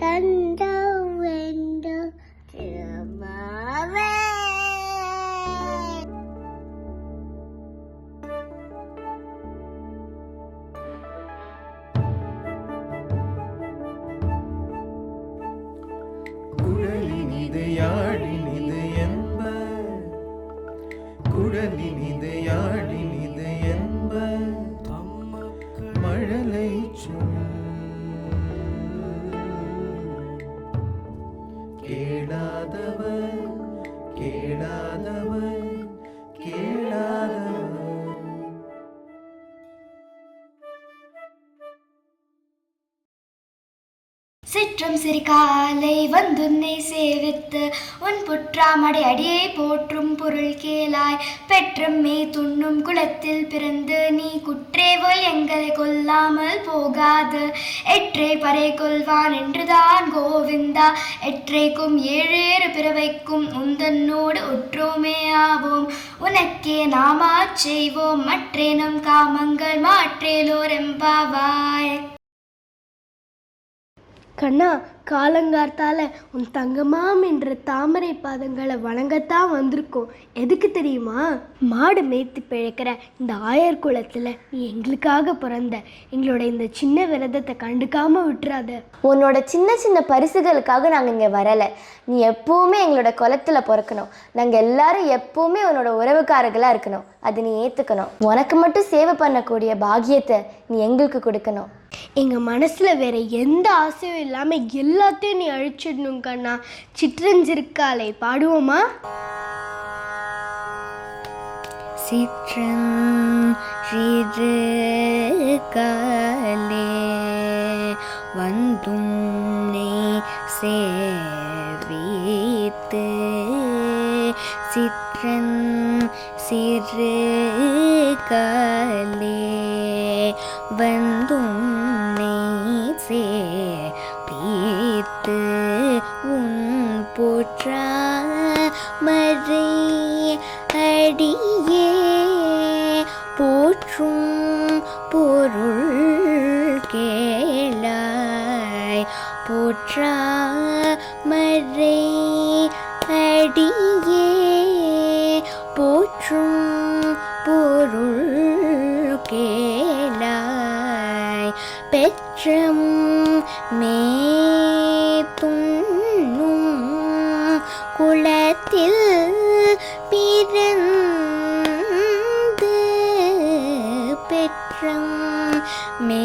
കണ്ട கேளாதவர் கேளாத சிற்றம் சிறிகாலை வந்துன்னை சேவித்து உன் புற்றாமடை அடியை போற்றும் பொருள் கேளாய். பெற்றம்மே துண்ணும் குளத்தில் பிறந்து நீ குற்றேவல் எங்களை கொல்லாமல் போகாது. எற்றை பறை கொள்வான் என்றுதான் கோவிந்தா. எற்றைக்கும் ஏழேறு பிறவைக்கும் உந்தன்னோடு ஒற்றுமே ஆவோம். உனக்கே நாமா செய்வோம் மற்றேனும் காமங்கள் மாற்றேலோர் எம்பாவாய். கண்ணா காலங்கார்த்தால உன் தங்கமாம் என்ற தாமரை பாதங்களை வணங்கத்தான் வந்திருக்கோம். எதுக்கு தெரியுமா? மாடு மேய்த்து பிழைக்கிற இந்த ஆயர் குளத்தில் நீ எங்களுக்காக பிறந்த. எங்களோட இந்த சின்ன விரதத்தை கண்டுக்காம விட்டுறாத. உன்னோட சின்ன சின்ன பரிசுகளுக்காக நாங்கள் இங்கே வரலை. நீ எப்பவுமே எங்களோட குளத்தில் பிறக்கணும். நாங்கள் எல்லாரும் எப்பவுமே உன்னோட உறவுக்காரர்களாக இருக்கணும். அது நீ ஏற்றுக்கணும் உனக்கு மட்டும் சேவை பண்ணக்கூடிய பாக்கியத்தை நீ எங்களுக்கு கொடுக்கணும். எங்கள் மனசில் வேற எந்த ஆசையும் இல்லாமல் எல்லாத்தையும் நீ அழிச்சிடணும் கண்ணா. சிற்றஞ்சிருக்காளே பாடுவோமா? சிற்றம் சிறு காலே சேவித்து. சிற்றன் சிறு காலே பீத்து உன் போற்றா மறை அடியே. போற்றும் பொருள் கேளாய். போற்றா மறை அடியே. போற்றும் பொருள் கேளாய். பெற்றம் உலகத்தில் பிறந்து பெற்றம் மே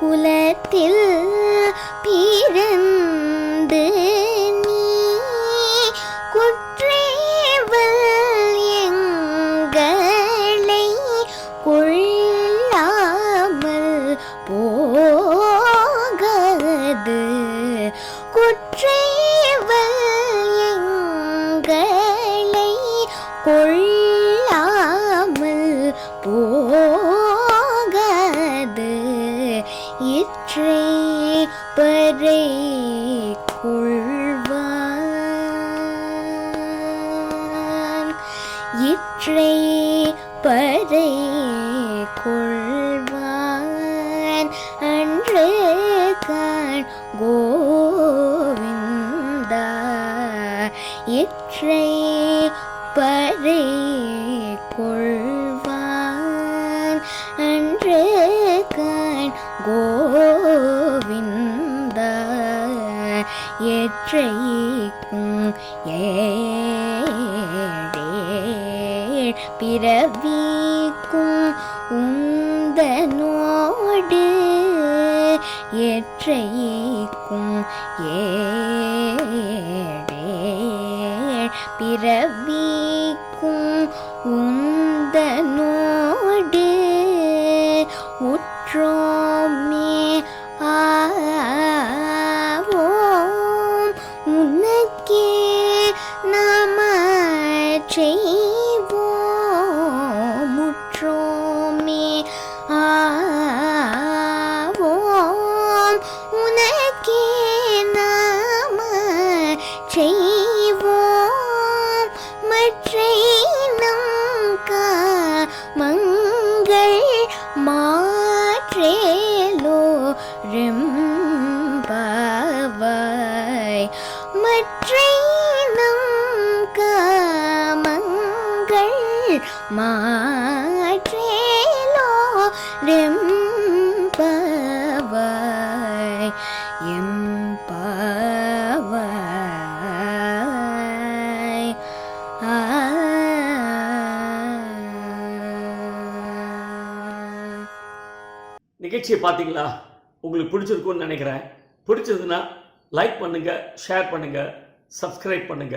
குலத்தில் பிறந்து கொள்ளாமல் போகது. இற்றே பறை கொள்வான். இற்றே பறை கொள்வான். அன்று கான் கோவிந்தா. இற்றை பறை கொள்வான். அன்று கண் கோவிந்த எற்றைக்கும் ஏழே பிறவிக்கும் உந்தனோடு எற்றைக்கும் ஏழே உனக்கும் உந்தனோடு உற்றோமே ஆவோம். உனக்கே நாம செய்வோம். மாற்றேலோ ரெம்பவாய் எம்பவாய் நிகழ்ச்சியை பார்த்தீங்களா? உங்களுக்கு பிடிச்சிருக்கும்னு நினைக்கிறேன். பிடிச்சதுன்னா லைக் பண்ணுங்க ஷேர் பண்ணுங்க சப்ஸ்கிரைப் பண்ணுங்க.